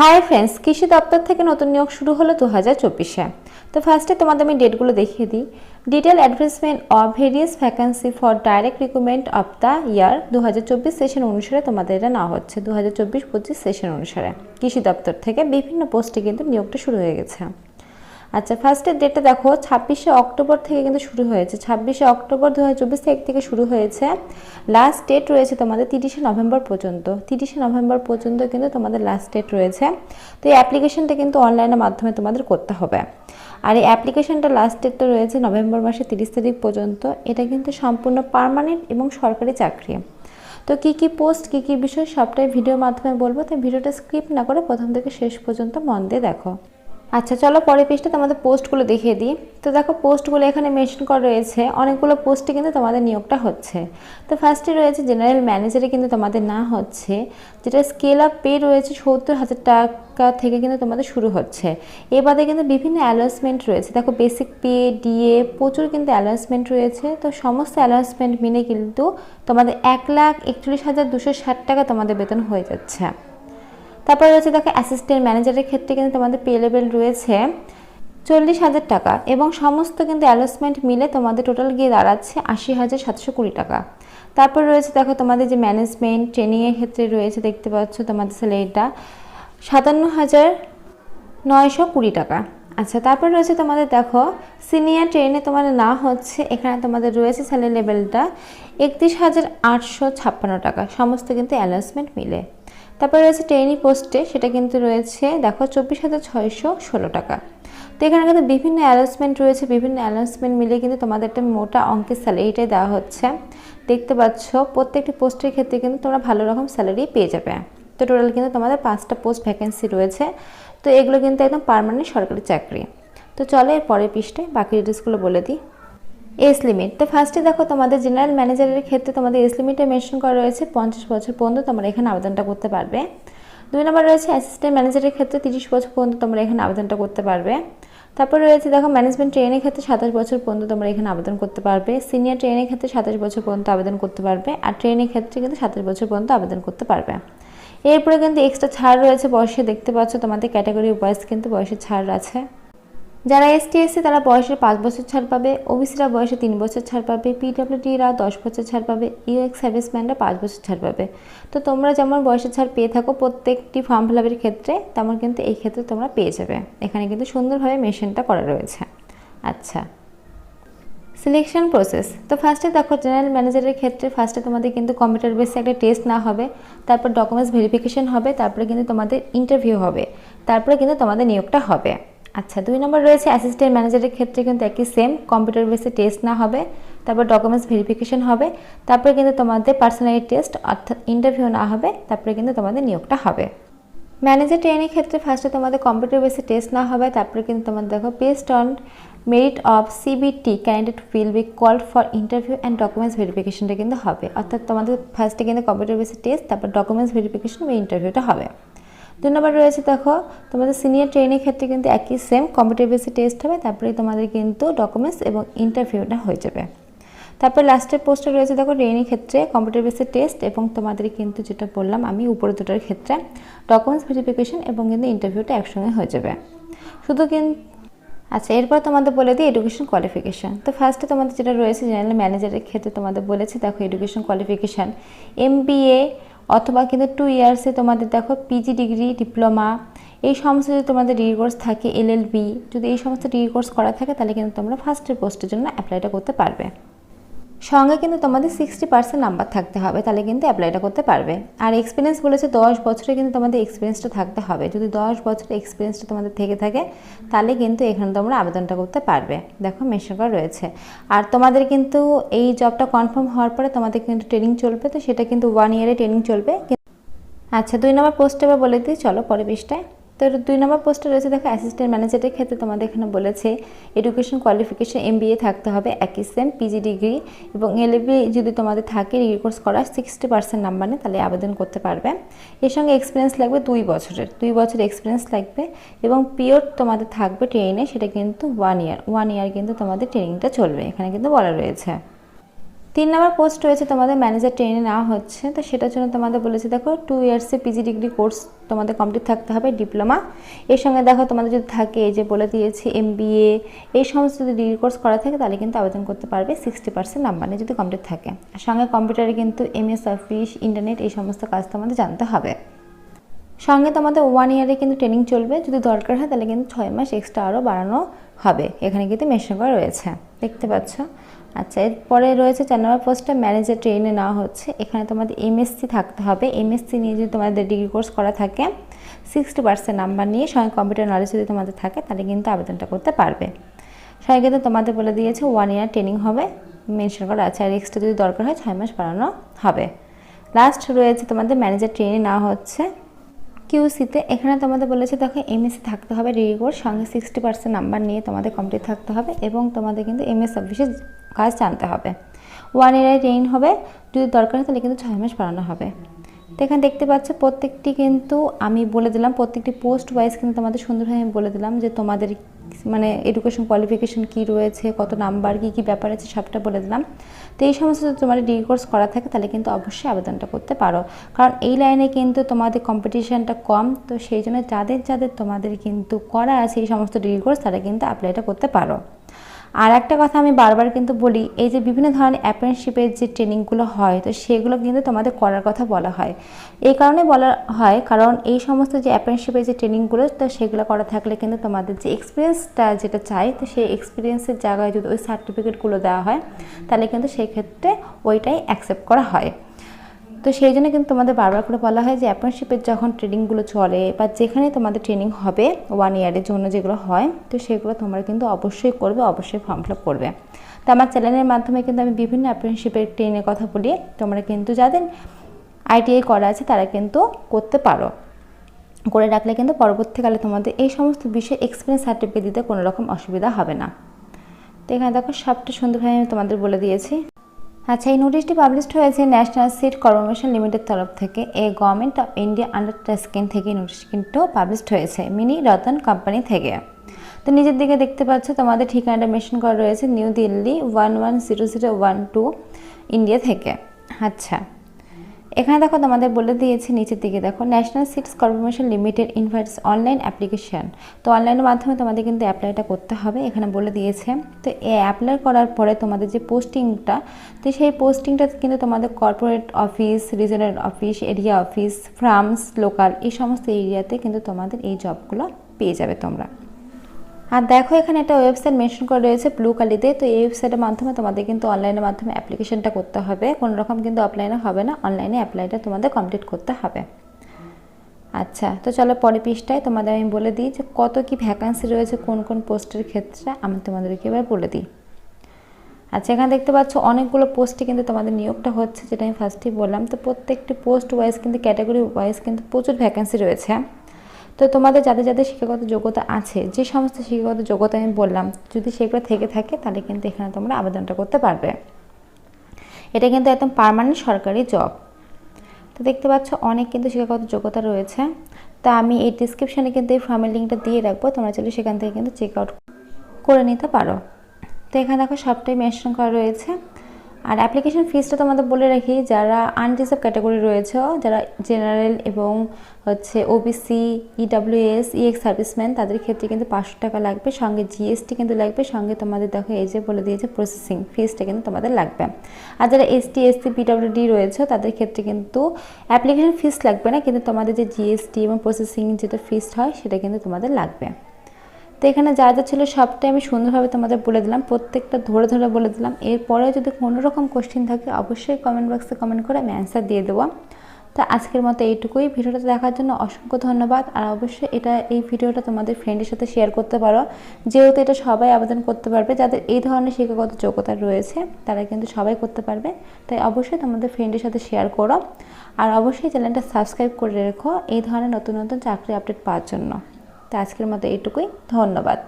Hi friends কৃষি দপ্তর থেকে নতুন নিয়োগ শুরু হলো দু হাজার চব্বিশে। তো ফার্স্টে তোমাদের আমি ডেটগুলো দেখিয়ে দিই। Detail advertisement of various vacancy for direct recruitment of the year দু হাজার চব্বিশ সেশন অনুসারে তোমাদের এটা নেওয়া হচ্ছে দু হাজার সেশন অনুসারে। কৃষি দপ্তর থেকে বিভিন্ন পোস্টে কিন্তু নিয়োগটা শুরু হয়ে গেছে। আচ্ছা ফার্স্টের ডেটটা দেখো, ছাব্বিশে অক্টোবর থেকে কিন্তু শুরু হয়েছে। ছাব্বিশে অক্টোবর দু হাজার থেকে শুরু হয়েছে। লাস্ট ডেট রয়েছে তোমাদের তিরিশে নভেম্বর পর্যন্ত। তিরিশে নভেম্বর পর্যন্ত কিন্তু তোমাদের লাস্ট ডেট রয়েছে। তো এই অ্যাপ্লিকেশনটা কিন্তু অনলাইনের মাধ্যমে তোমাদের করতে হবে। আর এই অ্যাপ্লিকেশনটা লাস্ট ডেটটা রয়েছে নভেম্বর মাসে তিরিশ তারিখ পর্যন্ত। এটা কিন্তু সম্পূর্ণ পার্মানেন্ট এবং সরকারি চাকরি। তো কী কী পোস্ট কী কী বিষয় সবটাই ভিডিওর মাধ্যমে বলব। তো ভিডিওটা স্ক্রিপ্ট না করে প্রথম থেকে শেষ পর্যন্ত মন দিয়ে দেখো। আচ্ছা চলো পরের পেজটা তোমাদের পোস্টগুলো দেখিয়ে দিই। তো দেখো, পোস্টগুলো এখানে মেনশন করা রয়েছে। অনেকগুলো পোস্টে কিন্তু তোমাদের নিয়োগটা হচ্ছে। তো ফার্স্টে রয়েছে জেনারেল ম্যানেজারে কিন্তু তোমাদের না হচ্ছে, যেটা স্কেল আপ পে রয়েছে সত্তর হাজার টাকা থেকে কিন্তু তোমাদের শুরু হচ্ছে। এ বাদে কিন্তু বিভিন্ন অ্যালাউন্সমেন্ট রয়েছে। দেখো বেসিক পে ডিএ প্রচুর কিন্তু অ্যালাউন্সমেন্ট রয়েছে। তো সমস্ত অ্যালাউন্সমেন্ট মিলে কিন্তু তোমাদের এক লাখ একচল্লিশ হাজার দুশো ষাট টাকা তোমাদের বেতন হয়ে যাচ্ছে। তারপরে রয়েছে দেখো অ্যাসিস্ট্যান্ট ম্যানেজারের ক্ষেত্রে কিন্তু তোমাদের পে লেভেল রয়েছে চল্লিশ হাজার টাকা এবং সমস্ত কিন্তু অ্যালোসমেন্ট মিলে তোমাদের টোটাল গিয়ে দাঁড়াচ্ছে আশি হাজার সাতশো কুড়ি টাকা। তারপর রয়েছে দেখো তোমাদের যে ম্যানেজমেন্ট ট্রেনিংয়ের ক্ষেত্রে রয়েছে দেখতে পাচ্ছ তোমাদের স্যালারিটা সাতান্ন হাজার নয়শো কুড়ি টাকা। আচ্ছা তারপর রয়েছে তোমাদের দেখো সিনিয়র ট্রেনে তোমাদের না হচ্ছে, এখানে তোমাদের রয়েছে স্যালারি লেভেলটা একত্রিশ হাজার আটশো ছাপ্পান্ন টাকা, সমস্ত কিন্তু অ্যানাউন্সমেন্ট মিলে। তারপর রয়েছে ট্রেনি পোস্টে সেটা কিন্তু রয়েছে, দেখো, চব্বিশ হাজার ছয়শো ষোলো টাকা। তো এখানে কিন্তু বিভিন্ন অ্যানাউন্সমেন্ট রয়েছে, বিভিন্ন অ্যানাউন্সমেন্ট মিলে কিন্তু তোমাদের একটা মোটা অঙ্কের স্যালারিটাই দেওয়া হচ্ছে। দেখতে পাচ্ছ, প্রত্যেকটি পোস্টের ক্ষেত্রে কিন্তু তোমরা ভালো রকম স্যালারি পেয়ে যাবে। তো টোটাল কিন্তু তোমাদের পাঁচটা পোস্ট ভ্যাকেন্সি রয়েছে। তো এগুলো কিন্তু একদম পারমানেন্ট সরকারি চাকরি। তো চলো এর পরের পৃষ্ঠে বাকি ডিটেলসগুলো বলে দিই। এজ লিমিট তো ফার্স্টে দেখো তোমাদের জেনারেল ম্যানেজারের ক্ষেত্রে তোমাদের এজ লিমিটে মেনশন করা রয়েছে পঞ্চাশ বছর পর্যন্ত তোমরা এখানে আবেদনটা করতে পারবে। দুই নম্বর রয়েছে অ্যাসিস্ট্যান্ট ম্যানেজারের ক্ষেত্রে তিরিশ বছর পর্যন্ত তোমরা এখানে আবেদনটা করতে পারবে। তারপর রয়েছে দেখো ম্যানেজমেন্ট ট্রেনের ক্ষেত্রে সাতাশ বছর পর্যন্ত তোমরা এখানে আবেদন করতে পারবে। সিনিয়র ট্রেনের ক্ষেত্রে সাতাশ বছর পর্যন্ত আবেদন করতে পারবে আর ট্রেনের ক্ষেত্রে কিন্তু সাতাশ বছর পর্যন্ত আবেদন করতে পারবে। এরপরে কিন্তু এক্সট্রা ছাড় রয়েছে, বয়সে দেখতে পাচ্ছ তোমাদের ক্যাটাগরি ওয়াইজ কিন্তু বয়সের ছাড় আছে। যারা এসটি এসসি তারা বয়সের পাঁচ বছর ছাড় পাবে। ওবিসিরা বয়সে তিন বছর ছাড় পাবে। পিডব্লিউডিরা দশ বছর ছাড় পাবে। ইউএক্স সার্ভিসম্যানরা পাঁচ বছর ছাড় পাবে। তো তোমরা যেমন বয়সের ছাড় পেয়ে থাকো, প্রত্যেকটি ফর্ম ফিল ক্ষেত্রে তেমন কিন্তু এই ক্ষেত্রে তোমরা পেয়ে যাবে। এখানে কিন্তু সুন্দরভাবে মেশিনটা করা রয়েছে। আচ্ছা। সিলেকশন প্রসেস তো ফার্স্টে দেখো জেনারেল ম্যানেজারের ক্ষেত্রে ফার্স্টে তোমাদের কিন্তু কম্পিউটার বেসে একটা টেস্ট না হবে। তারপর ডকুমেন্টস ভেরিফিকেশন হবে। তারপরে কিন্তু তোমাদের ইন্টারভিউ হবে। তারপরে কিন্তু তোমাদের নিয়োগটা হবে। আচ্ছা দুই নম্বর রয়েছে অ্যাসিস্ট্যান্ট ম্যানেজারের ক্ষেত্রে কিন্তু একই সেম কম্পিউটার বেসে টেস্ট না হবে, তারপর ডকুমেন্টস ভেরিফিকেশন হবে, তারপরে কিন্তু তোমাদের পার্সোনালি টেস্ট অর্থাৎ ইন্টারভিউ না হবে, তারপরে কিন্তু তোমাদের নিয়োগটা হবে। ম্যানেজার ট্রেনিং ক্ষেত্রে ফার্স্টে তোমাদের কম্পিউটার বেসে টেস্ট না হবে, তারপরে কিন্তু তোমাদের দেখো based on merit of CBT candidate will be called for interview and documents ভেরিফিকেশনটা কিন্তু হবে। অর্থাৎ তোমাদের ফার্স্টে কিন্তু কম্পিউটার বেসে টেস্ট তারপর ডকুমেন্টস ভেরিফিকেশন বা ইন্টারভিউটা হবে। দুই নম্বর রয়েছে, দেখো। তোমাদের সিনিয়র ট্রেনের ক্ষেত্রে কিন্তু একই সেম কম্পিউটার বেসে টেস্ট হবে তারপরে তোমাদের কিন্তু ডকুমেন্টস এবং ইন্টারভিউটা হয়ে যাবে। তারপর লাস্টের পোস্টে রয়েছে, দেখো ট্রেনের ক্ষেত্রে কম্পিউটার বেসে টেস্ট এবং তোমাদের কিন্তু যেটা বললাম আমি, উপরে দুটোর ক্ষেত্রে ডকুমেন্টস ভেরিফিকেশন এবং কিন্তু ইন্টারভিউটা একসঙ্গে হয়ে যাবে। শুধু কিন্তু আচ্ছা এরপর তোমাদের বলে দিই এডুকেশন কোয়ালিফিকেশান তো ফার্স্টে তোমাদের যেটা রয়েছে জেনারেল ম্যানেজারের ক্ষেত্রে তোমাদের বলেছে, দেখো এডুকেশন কোয়ালিফিকেশান এম অথবা কিন্তু টু ইয়ার্সে তোমাদের দেখো পিজি ডিগ্রি ডিপ্লোমা এই সমস্ত যদি তোমাদের ডিগ্রি কোর্স থাকে এলএলবি যদি এই সমস্ত ডিগ্রি কোর্স করা থাকে, তাহলে কিন্তু তোমরা ফার্স্ট ইয়ার পোস্টের জন্য অ্যাপ্লাইটা করতে পারবে। সঙ্গে কিন্তু তোমাদের সিক্সটি পার্সেন্ট নাম্বার থাকতে হবে, তাহলে কিন্তু অ্যাপ্লাইটা করতে পারবে। আর এক্সপিরিয়েন্স বলেছে দশ বছরে কিন্তু তোমাদের এক্সপিরিয়েন্সটা থাকতে হবে। যদি দশ বছরের এক্সপিরিয়েন্সটা তোমাদের থেকে থাকে, তাহলে কিন্তু এখানে তোমরা আবেদনটা করতে পারবে। দেখো করা রয়েছে। আর তোমাদের কিন্তু এই জবটা কনফার্ম হওয়ার পরে তোমাদের কিন্তু ট্রেনিং চলবে, তো সেটা কিন্তু ওয়ান ইয়ারে ট্রেনিং চলবে। আচ্ছা দুই নম্বর পোস্টে বলে দিই, চলো পরে পৃষ্ঠায়। তো দুই নম্বর পোস্টে রয়েছে, দেখো অ্যাসিস্ট্যান্ট ম্যানেজারের ক্ষেত্রে তোমাদের এখানে বলেছে এডুকেশন কোয়ালিফিকেশন এম থাকতে হবে, একই সেম পিজি ডিগ্রি এবং এলএবি যদি তোমাদের থাকে ডিগ্রি কোর্স করা সিক্সটি পার্সেন্ট নাম্বার তাহলে আবেদন করতে পারবে। এর সঙ্গে এক্সপিরিয়েন্স লাগবে দুই বছরের, দুই বছর এক্সপিরিয়েন্স লাগবে এবং পিওর তোমাদের থাকবে ট্রেনে সেটা কিন্তু ওয়ান ইয়ার ওয়ান ইয়ার কিন্তু তোমাদের ট্রেনিংটা চলবে, এখানে কিন্তু বলা রয়েছে। তিন নম্বর পোস্ট রয়েছে তোমাদের ম্যানেজার ট্রেনে নেওয়া হচ্ছে। তো সেটার জন্য তোমাদের বলেছে, দেখো টু ইয়ার্সে পিজি ডিগ্রি কোর্স তোমাদের কমপ্লিট থাকতে হবে ডিপ্লোমা এর সঙ্গে দেখো, তোমাদের যদি থাকে যে বলে দিয়েছি এম এই সমস্ত যদি ডিগ্রি কোর্স করা থাকে, তাহলে কিন্তু আবেদন করতে পারবে সিক্সটি পার্সেন্ট নাম্বার যদি কমপ্লিট থাকে। আর সঙ্গে কম্পিউটারে কিন্তু এমএস অফিস ইন্টারনেট এই সমস্ত কাজ তোমাদের জানতে হবে। সঙ্গে তোমাদের ওয়ান ইয়ারে কিন্তু ট্রেনিং চলবে, যদি দরকার হয়, তাহলে কিন্তু ছয় মাস এক্সট্রা আরও বাড়ানো হবে। এখানে কিন্তু মেনশন করা রয়েছে। দেখতে পাচ্ছ? আচ্ছা এরপরে রয়েছে চার নম্বর পোস্টে ম্যানেজার ট্রেনে নেওয়া হচ্ছে। এখানে তোমাদের এমএসসি থাকতে হবে। এমএসসি নিয়ে যদি তোমাদের ডিগ্রি কোর্স করা থাকে সিক্সটি পার্সেন্ট নাম্বার নিয়ে সঙ্গে কম্পিউটার নলেজ যদি তোমাদের থাকে, তাহলে কিন্তু আবেদনটা করতে পারবে। সঙ্গে কিন্তু তোমাদের বলে দিয়েছে ওয়ান ইয়ার ট্রেনিং হবে। মেনশন করা আছে। আর এক্সট্রা যদি দরকার হয়, ছয় মাস বাড়ানো হবে। লাস্ট রয়েছে তোমাদের ম্যানেজার ট্রেনে নেওয়া হচ্ছে। কিউসিতে এখানে তোমাদের বলেছে, দেখো এমএসসি থাকতে হবে রেডি কোর্স সঙ্গে সিক্সটি পার্সেন্ট নাম্বার নিয়ে তোমাদের কমপ্লিট থাকতে হবে এবং তোমাদের কিন্তু এমএস অফিসে কাজ জানতে হবে। ওয়ান ইয়ারে ট্রেন হবে, যদি দরকার হয় তাহলে কিন্তু ছয় মাস পড়ানো হবে। তো এখানে দেখতে পাচ্ছ প্রত্যেকটি কিন্তু আমি বলে দিলাম, প্রত্যেকটি পোস্ট ওয়াইজ কিন্তু তোমাদের সুন্দরভাবে আমি বলে দিলাম যে তোমাদের মানে এডুকেশন কোয়ালিফিকেশন কী রয়েছে, কত নাম্বার কী কী ব্যাপার আছে সবটা বলে দিলাম। তো এই সমস্ত যদি তোমাদের ডিগ্রি কোর্স করা থাকে তাহলে কিন্তু অবশ্যই আবেদনটা করতে পারো। কারণ এই লাইনে কিন্তু তোমাদের কম্পিটিশানটা কম, তো সেই জন্য যাদের যাদের তোমাদের কিন্তু করা আছে এই সমস্ত ডিগ্রি কোর্স তারা কিন্তু অ্যাপ্লাইটা করতে পারো। আর একটা কথা আমি বারবার কিন্তু বলি, এই যে বিভিন্ন ধরনের অ্যাপ্রেন্টশিপের যে ট্রেনিংগুলো হয়, তো সেগুলো কিন্তু তোমাদের করার কথা বলা হয়। এই কারণে বলা হয়, কারণ এই সমস্ত যে অ্যাপ্রেন্টশিপের যে ট্রেনিংগুলো তো সেগুলো করা থাকলে কিন্তু তোমাদের যে এক্সপিরিয়েন্সটা যেটা চাই, তো সেই এক্সপিরিয়েন্সের জায়গায় যদি ওই সার্টিফিকেটগুলো দেওয়া হয়, তাহলে কিন্তু সেই ক্ষেত্রে ওইটাই অ্যাকসেপ্ট করা হয়। তো সেই জন্য কিন্তু তোমাদের বারবার করে বলা হয় যে অ্যাপ্রেন্টশিপের যখন ট্রেনিংগুলো চলে বা যেখানে তোমাদের ট্রেনিং হবে ওয়ান ইয়ারের জন্য যেগুলো হয়, তো সেগুলো তোমরা কিন্তু অবশ্যই করবে, অবশ্যই ফর্ম ফিল করবে। তো আমার চ্যানেলের মাধ্যমে কিন্তু আমি বিভিন্ন অ্যাপ্রেন্টশিপের ট্রেনের কথা বলি। তোমরা কিন্তু যাদের আইটিআই করা আছে, তারা কিন্তু করতে পারো। করে রাখলে কিন্তু পরবর্তীকালে তোমাদের এই সমস্ত বিষয়ে এক্সপিরিয়েন্স সার্টিফিকেট দিতে কোনো রকম অসুবিধা হবে না। তো এখানে দেখো সবটা সুন্দরভাবে আমি তোমাদের বলে দিয়েছি। আচ্ছা এই নোটিশটি পাবলিশড হয়েছে ন্যাশনাল সিট কর্পোরেশন লিমিটেড তরফ থেকে। A government of India under scheme থেকে নোটিশ কিন্তু পাবলিশড হয়েছে, মিনি রতন কোম্পানি থেকে। তো নিজের দিকে দেখতে পাচ্ছ, তোমাদের ঠিকানাটা মেশিন করা রয়েছে New Delhi one one zero zero one two India থেকে। আচ্ছা এখানে দেখো তোমাদের বলে দিয়েছে নিচের দিকে দেখো national seeds corporation limited invites online application তো অনলাইনের মাধ্যমে তোমাদের কিন্তু অ্যাপ্লাইটা করতে হবে, এখানে বলে দিয়েছে। তো এ অ্যাপ্লাই করার পরে তোমাদের যে পোস্টিংটা তো সেই পোস্টিংটা কিন্তু তোমাদের corporate office regional office area office farms local এই সমস্ত এরিয়াতে কিন্তু তোমাদের এই জবগুলো পেয়ে যাবে তোমরা। আর দেখো এখানে একটা ওয়েবসাইট মেনশন করা রয়েছে ব্লু কালিতে তো এই ওয়েবসাইটের মাধ্যমে তোমাদের কিন্তু অনলাইনের মাধ্যমে অ্যাপ্লিকেশনটা করতে হবে। কোনো রকম কিন্তু অফলাইনে হবে না। অনলাইনে অ্যাপ্লাইটা তোমাদের কমপ্লিট করতে হবে। আচ্ছা তো চলো পরে পৃষ্ঠায় তোমাদের আমি বলে দিই যে কত কি ভ্যাকান্সি রয়েছে কোন কোন পোস্টের ক্ষেত্রে। আমি তোমাদেরকে এবার বলে দিই। আচ্ছা এখানে দেখতে পাচ্ছ অনেকগুলো পোস্টে কিন্তু তোমাদের নিয়োগটা হচ্ছে, যেটা আমি ফার্স্টেই বললাম। তো প্রত্যেকটি পোস্ট ওয়াইজ কিন্তু ক্যাটাগরি ওয়াইজ কিন্তু প্রচুর ভ্যাকান্সি রয়েছে। তো তোমাদের যাদের যাদের শিক্ষাগত যোগ্যতা আছে, যে সমস্ত শিক্ষাগত যোগ্যতা আমি বললাম, যদি সেগুলো থেকে থাকে, তাহলে কিন্তু এখানে তোমরা আবেদনটা করতে পারবে। এটা কিন্তু একদম পারমানেন্ট সরকারি জব তো দেখতে পাচ্ছ, অনেক কিন্তু শিক্ষাগত যোগ্যতা রয়েছে। তা আমি এই ডিসক্রিপশানে কিন্তু এই ফর্মের লিঙ্কটা দিয়ে রাখব, তোমরা চাইলে সেখান থেকে কিন্তু চেক আউট করে নিতে পারো। তো এখানে দেখো সবটাই মেনশন করা রয়েছে। আর অ্যাপ্লিকেশন ফিসটা তোমাদের বলে রাখি, যারা আনরিজার্ভ ক্যাটাগরি রয়েছে, যারা জেনারেল এবং হচ্ছে ওবিসি ইডাব্লিউএস ইএক্স সার্ভিসম্যান তাদের ক্ষেত্রে কিন্তু পাঁচশো টাকা লাগবে। সঙ্গে জিএসটি কিন্তু লাগবে। সঙ্গে তোমাদের দেখো এই যে বলে দিয়েছে প্রসেসিং ফিসটা কিন্তু তোমাদের লাগবে। আর যারা এসটি এসসি পিডাব্লিউডি রয়েছে, তাদের ক্ষেত্রে কিন্তু অ্যাপ্লিকেশন ফিস লাগবে না, কিন্তু তোমাদের যে জিএসটি এবং প্রসেসিং যেটা ফিস হয়, সেটা কিন্তু তোমাদের লাগবে। তো এখানে যা যা ছিল সবটাই আমি সুন্দরভাবে তোমাদের বলে দিলাম, প্রত্যেকটা ধরে ধরে বলে দিলাম। এরপরে যদি কোনো রকম কোশ্চেন থাকে, অবশ্যই কমেন্ট বক্সে কমেন্ট করে আমি অ্যান্সার দিয়ে দেবো। তো আজকের মতো এইটুকুই। ভিডিওটা দেখার জন্য অসংখ্য ধন্যবাদ। আর অবশ্যই এটা, এই ভিডিওটা তোমাদের ফ্রেন্ডের সাথে শেয়ার করতে পারো। যেহেতু এটা সবাই আবেদন করতে পারবে, যাদের এই ধরনের শিক্ষাগত যোগ্যতা রয়েছে, তারা কিন্তু সবাই করতে পারবে। তাই অবশ্যই তোমাদের ফ্রেন্ডের সাথে শেয়ার করো। আর অবশ্যই চ্যানেলটা সাবস্ক্রাইব করে রেখো, এই ধরনের নতুন নতুন চাকরি আপডেট পাওয়ার জন্য। তো আজকের মতো এটুকুই ধন্যবাদ।